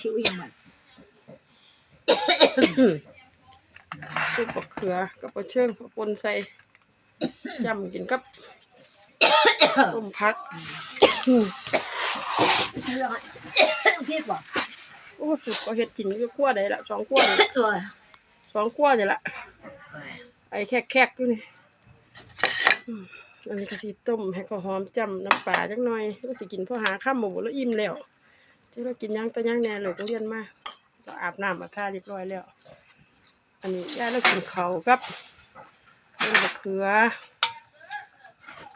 ชิวยังมันซุปบักเขือกับปลาเชิงปลาปนใส่จำกินกับส้มพักเรื่องอะที่กว่าโอ้สุดก็เฮ็ดกินอยู่ขั้วได้ละสองขั้วนี่ละเออสองขั้วนี่ละไอ้แคกแคกๆอยู่นี่อืมอันนี้ก็สิต้มให้ข้าวหอมจำน้ำปลาจักหน่อยก็สิกินพอหาข้ามหมูแล้วอิ่มแล้ว ที่เรากินหยังตัวหยังแน่เลยก็เรียนมาก็อาบน้ำอาบท่าเรียบร้อยแล้ว อันนี้ย่าเรากินเขากับต้นมะเขือ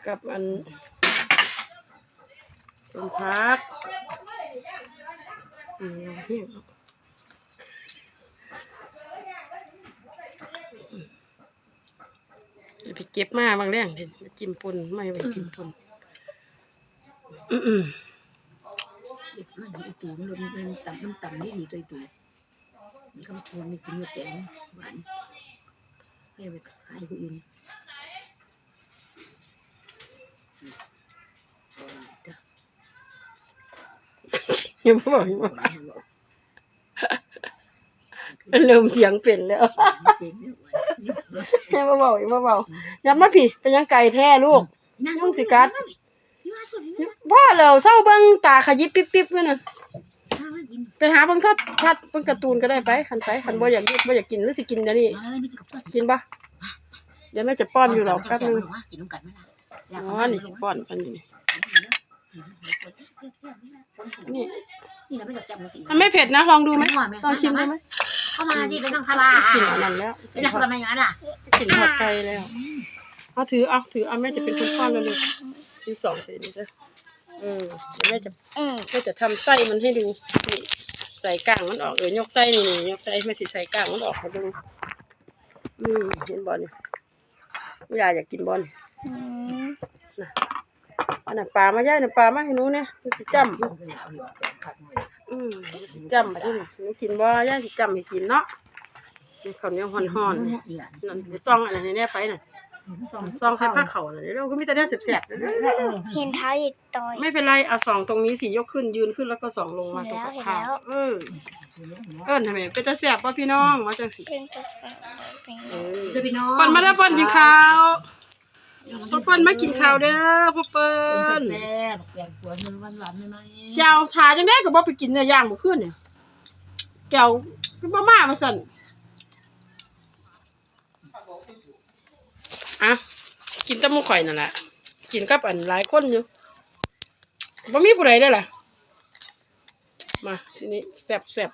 กับอันสมพักอืมเฮียงเดี๋ยวไปเก็บมาบางแรงเดี๋ยวมาจิ้มปนไม่ไปจิ้มปนอืม ตูมันมันต่ำมันต่ำนี่ดีตัวไอตูมันก็ควรมีกินมาแกงหวานให้ไปขายผู้อื่นยังไม่บอกยังไม่บอกเริ่มเสียงเปลี่ยนแล้วยังไม่บอกยังไม่บอกยับมาพี่เป็นยังไก่แท้ลูกยุ่งสิกัดพ่อเราเศร้าเบิ่งตาขยิบปิ๊บปิ๊บนั่นะ ไปหาเบิ่งทัดทัดเบิ่งการ์ตูนก็ได้ไปคันไปคันบ่อยากบ่อยากกินหรือสิกินเดี๋ยวนี้กินปะเดี๋ยวแม่จะป้อนอยู่หรอกแป๊บนึงกินน้ำกันไหมล่ะอ๋อนี่สิป้อนกันอยู่นี่นี่นี่เราไม่จับจำมาสิมันไม่เผ็ดนะลองดูไหมลองชิมดูไหมเข้ามาดิเป็นน้องคารากินอันนั้นแล้วเป็นน้องทำไมอย่างนั้นอะกินทอดไก่แล้วเอาถือเอาถือเอาแม่จะเป็นคนป้อนแล้วลูกถือสองสีนี่จ้ะเออเดี๋ยวแม่จะแม่จะทำไส้มันให้ดูนี่ ใส่ก้างมันออกเออยกไส้นี่นี่ยกไส้แม่สิใส่ก้างมันออกให้ดูนี่เห็นบอลนี่เวลาอยากกินบอลอันนั้นปลามาย่ายน่ะปลามาให้หนูเนี่ยมันสิจ้ำอืมจ้ำมาที่นี่หนูกินบ่ย่ายสิจ้ำให้กินเนาะนี่ข้าวเหนียวห่อนๆนี่นั่นไปซองอันนั้นให้แน่ไปน่ะ ซองไข่ผ้าเขาน่ะเดี๋ยวเราก็มีแต่เนื้อแสบๆเด้อเห็นเท้าอีกต่อยไม่เป็นไรเอาสองตรงนี้สิยกขึ้นยืนขึ้นแล้วก็สองลงมาตรงกับข้าวเห็นแล้วเออเอิ้นทำไมเป็นตาแสบป่ะพี่น้องมาจังสิเป็นตัวเป็นเออจะพี่น้องปอนมาแล้วปอนกินข้าวพ่อปอนมากินข้าวเด้อพ่อเปิ้นแซ่บแกงปัวเนื้อหวานๆหน่อยแก้วทาจังได้ก็บ่ไปกินเนื้อย่างเมื่อคืนเนี่ยแก้วก็บ่มามาสั่น อะกินตะมูข่อยนั่นแหละกินกับอันหลายคนอยู่บ่มีผู้ใดได้ล่ะ มาทีนี้แซ่บแซ่บ